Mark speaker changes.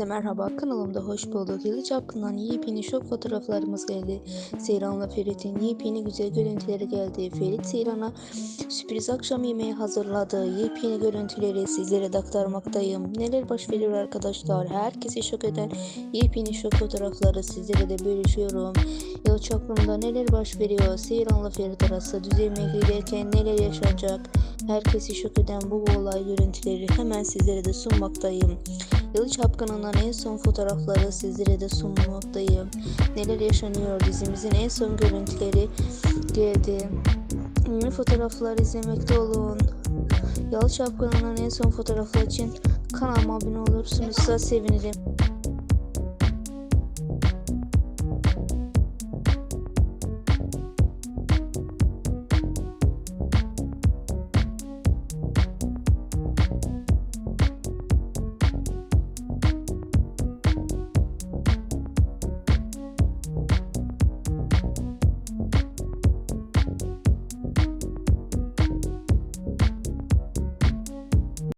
Speaker 1: Herkese merhaba kanalımda hoş bulduk. Yılı Çapkın'dan yepyeni şok fotoğraflarımız geldi. Seyran'la Ferit'in yepyeni güzel görüntüleri geldi. Ferit Seyran'a sürpriz akşam yemeği hazırladı. Yepyeni görüntüleri sizlere de aktarmaktayım. Neler baş arkadaşlar? Herkesi şok eden yepyeni şok fotoğrafları sizlere de bölüşüyorum. Yılı Çapkın'da neler baş veriyor? Seyran'la Ferit arası düz yemeğe giderken neler yaşanacak? Herkesi şok eden bu olay görüntüleri hemen sizlere de sunmaktayım. Yalı Çapkını'ndan en son fotoğrafları sizlere de sunmaktayım. Neler yaşanıyor dizimizin en son görüntüleri geldi. Yeni fotoğraflar izlemekte olun. Yalı Çapkını'nın en son fotoğrafları için kanalıma abone olursunuz sevinirim.